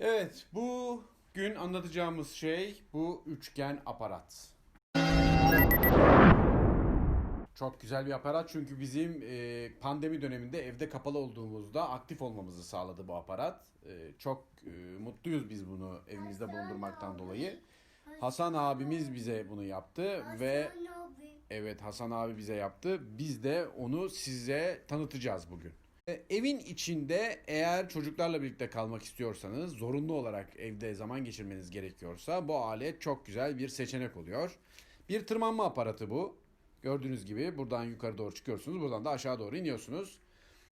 Evet, bu gün anlatacağımız şey bu üçgen aparat. Çok güzel bir aparat çünkü bizim e, pandemi döneminde evde kapalı olduğumuzda aktif olmamızı sağladı bu aparat. E, çok e, mutluyuz biz bunu evimizde bulundurmaktan dolayı. Hasan abimiz bize bunu yaptı ve Evet Hasan abi bize yaptı. Biz de onu size tanıtacağız bugün. E, Evin içinde eğer çocuklarla birlikte kalmak istiyorsanız zorunlu olarak evde zaman geçirmeniz gerekiyorsa bu alet çok güzel bir seçenek oluyor. Bir tırmanma aparatı bu. Gördüğünüz gibi buradan yukarı doğru çıkıyorsunuz. Buradan da aşağı doğru iniyorsunuz.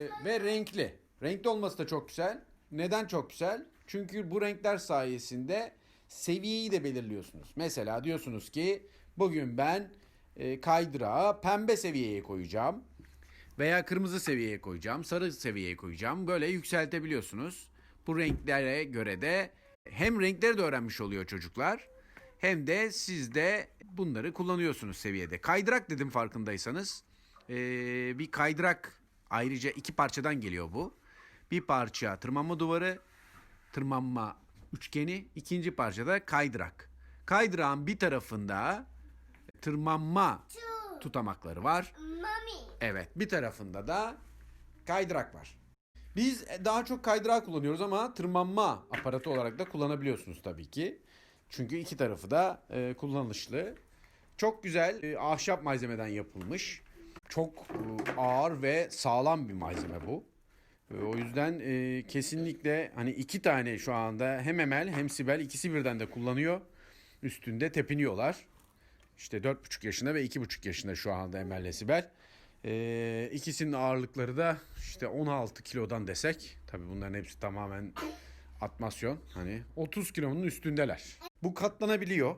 E, Ve renkli. Renkli olması da çok güzel. Neden çok güzel? Çünkü bu renkler sayesinde seviyeyi de belirliyorsunuz. Mesela diyorsunuz ki bugün ben e, kaydırağı pembe seviyeye koyacağım. Veya kırmızı seviyeye koyacağım, sarı seviyeye koyacağım. Böyle yükseltebiliyorsunuz. Bu renklere göre de hem renkleri de öğrenmiş oluyor çocuklar. Hem de siz de bunları kullanıyorsunuz seviyede. Kaydırak dedim farkındaysanız. Ee, bir kaydırak ayrıca iki parçadan geliyor bu. Bir parça tırmanma duvarı, tırmanma üçgeni. ikinci parçada kaydırak. Kaydırağın bir tarafında tırmanma tutamakları var. Mommy. Evet, bir tarafında da kaydırak var. Biz daha çok kaydırak kullanıyoruz ama tırmanma aparatı olarak da kullanabiliyorsunuz tabii ki. Çünkü iki tarafı da e, kullanışlı. Çok güzel e, ahşap malzemeden yapılmış. Çok e, ağır ve sağlam bir malzeme bu. E, o yüzden e, kesinlikle hani iki tane şu anda hem Emel hem Sibel ikisi birden de kullanıyor. Üstünde tepiniyorlar. İşte 4,5 yaşında ve 2,5 yaşında şu anda Emel ile Sibel. Ee, ikisinin ağırlıkları da işte 16 kilodan desek. Tabii bunların hepsi tamamen atmasyon. Hani 30 kilonun üstündeler. Bu katlanabiliyor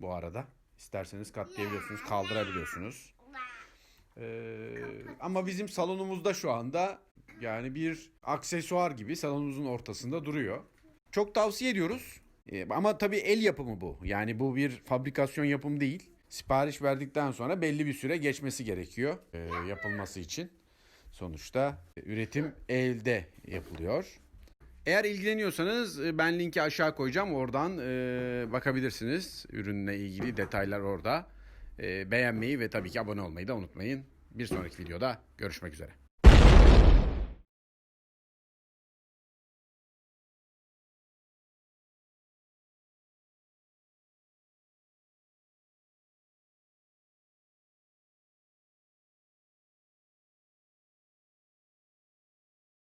bu arada. İsterseniz katlayabiliyorsunuz, kaldırabiliyorsunuz. Ee, ama bizim salonumuzda şu anda yani bir aksesuar gibi salonumuzun ortasında duruyor. Çok tavsiye ediyoruz. Ee, ama tabii el yapımı bu. Yani bu bir fabrikasyon yapımı değil. Sipariş verdikten sonra belli bir süre geçmesi gerekiyor e, yapılması için. Sonuçta e, üretim elde yapılıyor. Eğer ilgileniyorsanız e, ben linki aşağı koyacağım. Oradan e, bakabilirsiniz. Ürünle ilgili detaylar orada. E, beğenmeyi ve tabii ki abone olmayı da unutmayın. Bir sonraki videoda görüşmek üzere.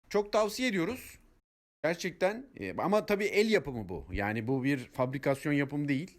Çok tavsiye ediyoruz. Gerçekten e, ama tabii el yapımı bu. Yani bu bir fabrikasyon yapımı değil.